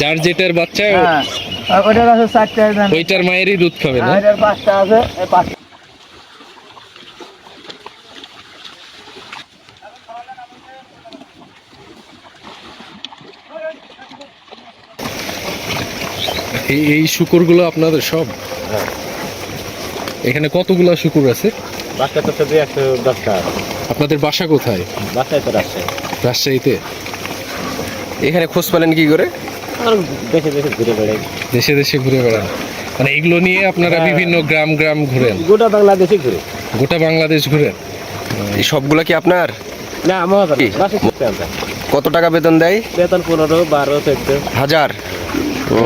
যার যেটার বাচ্চা হ্যাঁ। ওটার আছে চারটে ওইটার মায়েরই দুধ খাবে না? আর পাঁচটা আছে এই পাঁচটা এই এই শুকুরগুলো আপনাদের সব? এখানে কতগুলো শুকুর আছে? বাচ্চা তো একশো দশটা আপনাদের বাসা কোথায়? বাচ্চাই তো রাখছে রাজশাহীতে? এখানে খোঁজ পেলেন কি করে? আর দেখে দেখে ঘুরে বেড়াই। দেশে দেশে ঘুরে বেড়ান। মানে এগুলো নিয়ে আপনারা হ্যাঁ। বিভিন্ন গ্রাম গ্রাম ঘুরেন? গোটা বাংলাদেশে ঘুরে। গোটা বাংলাদেশ ঘুরেন? এই সবগুলা কি আপনার? না আমার আমরা কত টাকা বেতন দেয়? বেতন পনেরো বারো চোদ্দ। হাজার।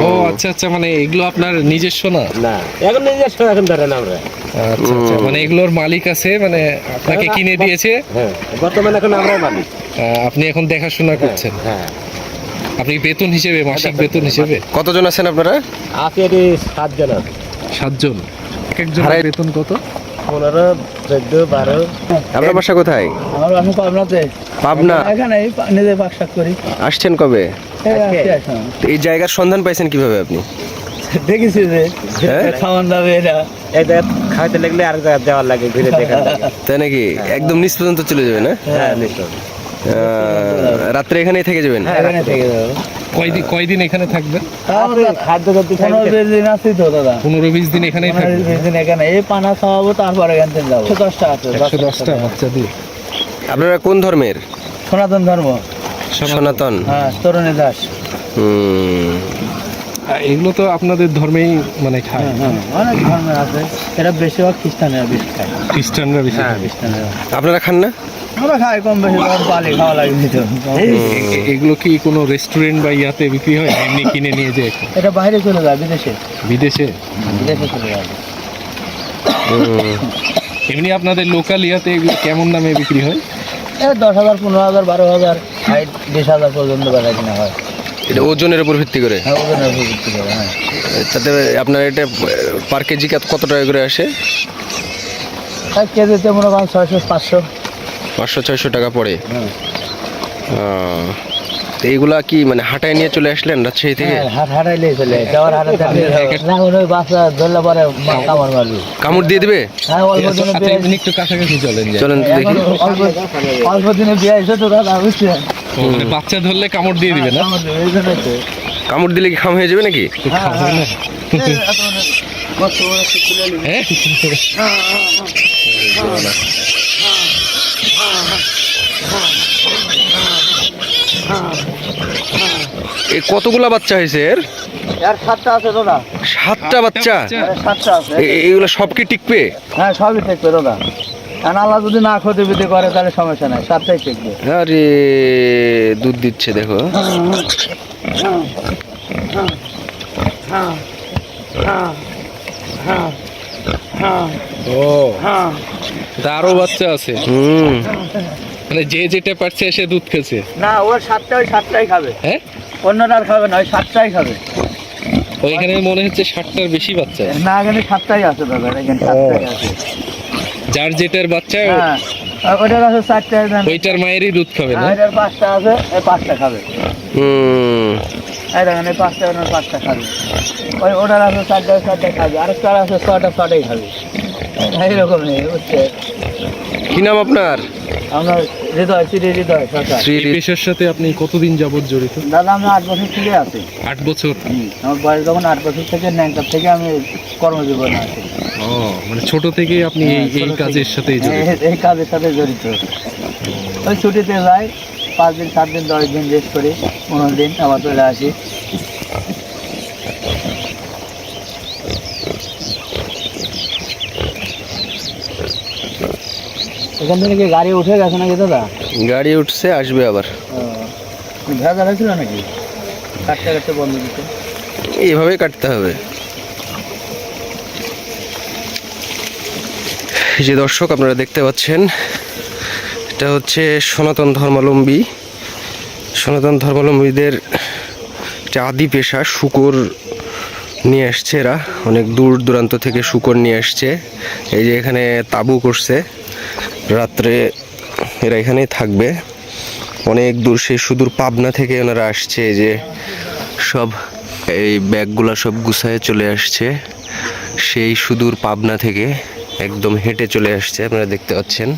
ও আচ্ছা আচ্ছা মানে এগুলো আপনার নিজস্ব না? না এখন নিজস্ব এখন ধরেন আমরা। আচ্ছা আচ্ছা মানে এগুলোর মালিক আছে মানে আপনাকে কিনে দিয়েছে? হ্যাঁ বর্তমানে এখন আমরাই মালিক। আপনি এখন দেখাশোনা করছেন। হ্যাঁ। আপনি বেতন হিসেবে মাসিক বেতন হিসেবে? কতজন আছেন আপনারা? আছে এটি সাতজন সাতজন। এক একজন বেতন কত? পনেরো চোদ্দ বারো। আপনার বাসা কোথায়? আমার বাসা পাবনাতে। পাবনা? এখানে নিজে বাকশাক করি। আসছেন কবে? এই জায়গার সন্ধান পাইছেন কীভাবে আপনি? দেখেছি যে হ্যাঁ? খাওয়ান দাবে এটা জায়গা খাইতে লাগলে আর জায়গা যাওয়ার লাগে ঘুরে লাগে। তাই নাকি? একদম নিচ পর্যন্ত চলে যাবে না? হ্যাঁ আহ, রাত্রে এখানেই থেকে যাবেন? এখানে থেকে যাব। কয়দিন কয়দিন এখানে থাকবেন তারপরে খাদ্য পনেরো বিশ দিন আছি তো দাদা। পনেরো বিশ দিন এখানেই পনেরো বিশ দিন এখানে। এই পানা খাওয়াবো তারপরে এখান থেকে যাব। একশো দশটা আছে একশো দশটা বাচ্চা দিয়ে আপনারা কোন ধর্মের? সনাতন ধর্ম। সনাতন। হ্যাঁ তরুণী দাস। হুম। এগুলো তো আপনাদের ধর্মেই মানে খায়। হ্যাঁ অনেক ধর্মের আছে। এটা বেশিরভাগ খ্রিস্টানেরা বেশি খায়। খ্রিস্টানরা বেশি হ্যাঁ খায়। খ্রিস্টানেরা। আপনারা খান না? আমরা খাই কম বেশি কম পালি খাওয়া লাগে এ- এগুলো কি কোনো রেস্টুরেন্ট বা ইয়াতে বিক্রি হয়? এমনি কিনে নিয়ে যায়? এটা বাইরে চলে যায় বিদেশে। বিদেশে? বিদেশে চলে হুম। এমনি আপনাদের লোকাল ইয়াতে এগুলো কেমন দামে বিক্রি হয়? এই দশ হাজার পনেরো হাজার বারো হাজার ষাট বিশ হাজার পর্যন্ত বেচা কিনা হয়। এটা ওজনের উপর ভিত্তি করে? হ্যাঁ ওজনের উপর ভিত্তি করে হ্যাঁ। তাতে আপনার এটা পার কেজি কত টাকা করে আসে? এক কেজিতে মনে করেন ছয়শো পাঁচশো। পাঁচশো ছয়শো টাকা পড়ে। হ্যাঁ। তো এইগুলা কি মানে হাটায় নিয়ে চলে আসলেন রাজশাহী থেকে? হ্যাঁ চলে যাওয়ার ধরলে পরে কামড় মারবে। কামড় দিয়ে দিবে? হ্যাঁ একটু কাছাকাছি চলেন চলেন তো দেখি। অল্প দিনে বিয়ে এসে তো দাদা বুঝছেন? বাচ্চা ধরলে কামড় দিয়ে দিবে না? কামড় দিলে কি খাম হয়ে যাবে নাকি। হ্যাঁ এই কতগুলা বাচ্চা হয়েছে এর? এর সাতটা আছে দাদা। সাতটা বাচ্চা? সাতটা আছে। এ- এ- এইগুলো সব কি টিকবে? হ্যাঁ সবই থাকবে দাদা। কারণ আল্লাহ যদি না ক্ষতি বিধি করে তাহলে সমস্যা নাই সাতটাই থাকবে আরে দুধ দিচ্ছে দেখো। ও তা আরও বাচ্চা আছে। হুম। মানে যে যেটা পারছে সে দুধ খেছে না ওর সাতটা ওই সাতটাই খাবে। হ্যাঁ? অন্যটা আর খাবে না ওই সাতটাই খাবে। ওইখানে মনে হচ্ছে ষাটটার বেশি বাচ্চা। আছে। না এখানে সাতটাই আছে দাদা এখানে সাতটাই আছে। যার যেটার বাচ্চা হ্যাঁ আর ওটার আছে চারটাই দেন। ওইটার মায়েরই দুধ খাবে না? আর এটার পাঁচটা আছে এই পাঁচটা খাবে। হুম। এই দেখেন এই পাঁচটা ওনার পাঁচটা খাবে। ওই ওটার আছে চারটা চারটা খাবে আরেকটার আছে ছটা ছটাই খাবে। এইরকম নেই বুঝছে কি নাম আপনার? আমরা হৃদয় শ্রী হৃদয় সরকার শ্রী এই পেশার সাথে আপনি কতদিন যাবত জড়িত? দাদা আমি আট বছর থেকে আছি। আট বছর? হুম, আমার বয়স যখন আট বছর থেকে ন্যাংটার থেকে আমি কর্মজীবনে আছি। ও মানে ছোট থেকেই আপনি এই- হ্যাঁ, এই কাজের থেকে। সাথেই জড়িত? এই- এই কাজের সাথে জড়িত। ওই ছুটিতে যাই পাঁচ দিন সাত দিন দশ দিন রেস্ট করি পনেরো দিন আবার চলে আসি। এখান থেকে কি গাড়ি উঠে গেছে নাকি দাদা? গাড়ি উঠছে আসবে আবার। ভেজা হয়েছিল নাকি? কাটতে কাটতে বন্ধ দিতে। এইভাবেই কাটতে হবে। যে দর্শক আপনারা দেখতে পাচ্ছেন এটা হচ্ছে সনাতন ধর্মাবলম্বী। সনাতন ধর্মাবলম্বীদের একটা আদি পেশা শুকর নিয়ে আসছে এরা। অনেক দূর দূরান্ত থেকে শুকর নিয়ে আসছে। এই যে এখানে তাবু করছে। রাত্রে এরা এখানেই থাকবে। অনেক দূর সেই সুদূর পাবনা থেকে ওনারা আসছে। এই যে সব এই ব্যাগগুলা সব গুছায় চলে আসছে। সেই সুদূর পাবনা থেকে একদম হেঁটে চলে আসছে, আপনারা দেখতে পাচ্ছেন।